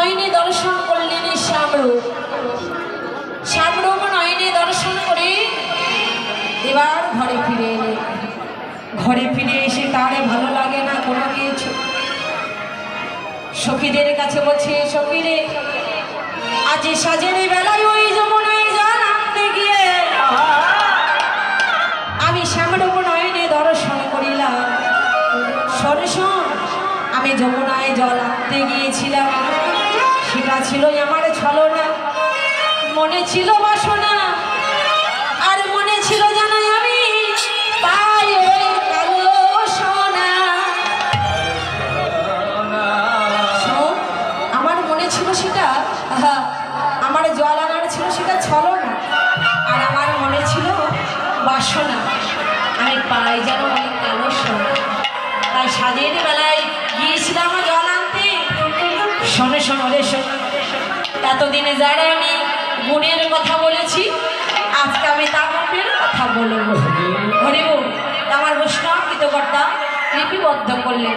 নয়নে দর্শন করলেন শ্যামরূপ। শ্যামরূপ নয়নে দর্শন করে এবার ঘরে ফিরে এলেন। ঘরে ফিরে এসে তারে ভালো লাগে না কোনো কিছু। সখীদের কাছে বলছে, সখীরে, আজ সাজের বেলায় ওই যমুনায় জল আনতে গিয়ে আমি শ্যামরূপ নয়নে দর্শন করিলাম। শোন, আমি যমুনায় জল আনতে গিয়েছিলাম। সেটা ছিল আমার ছলনা। মনে ছিল বাসনা, আর মনে ছিল জানাই আমি আমার মনে ছিল সেটা আমার জল আনার ছিল সেটা ছলনা, আর আমার মনে ছিল বাসনা। আমি পাই যেন শোনে, শোনো, রে এতদিনে যারা আমি গুণের কথা বলেছি, আজকে আমি গুণের কথা বলব। হরিব, আমার বৈষ্ণব কৃতকর্তা লিপিবদ্ধ করলেন।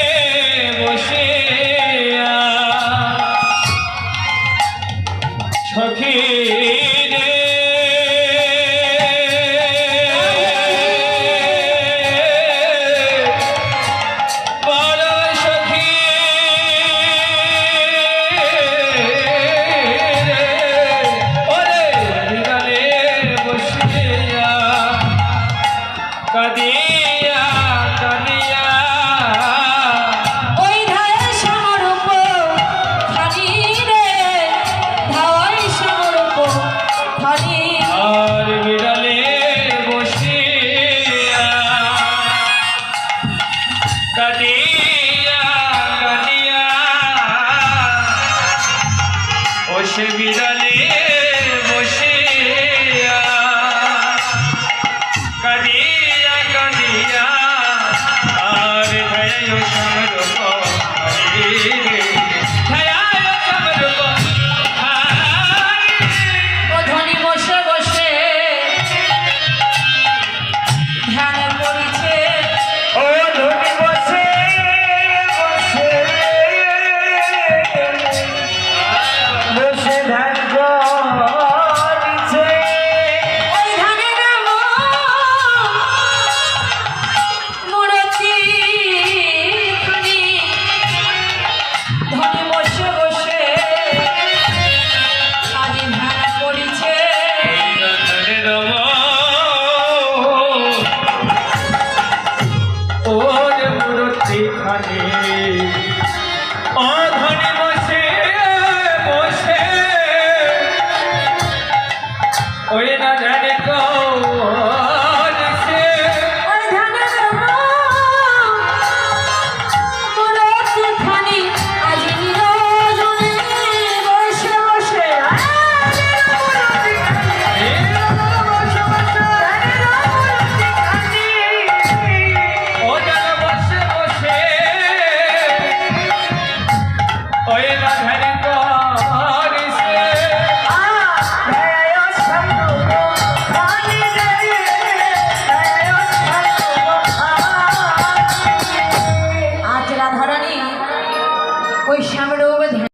সখী বিড়ালে।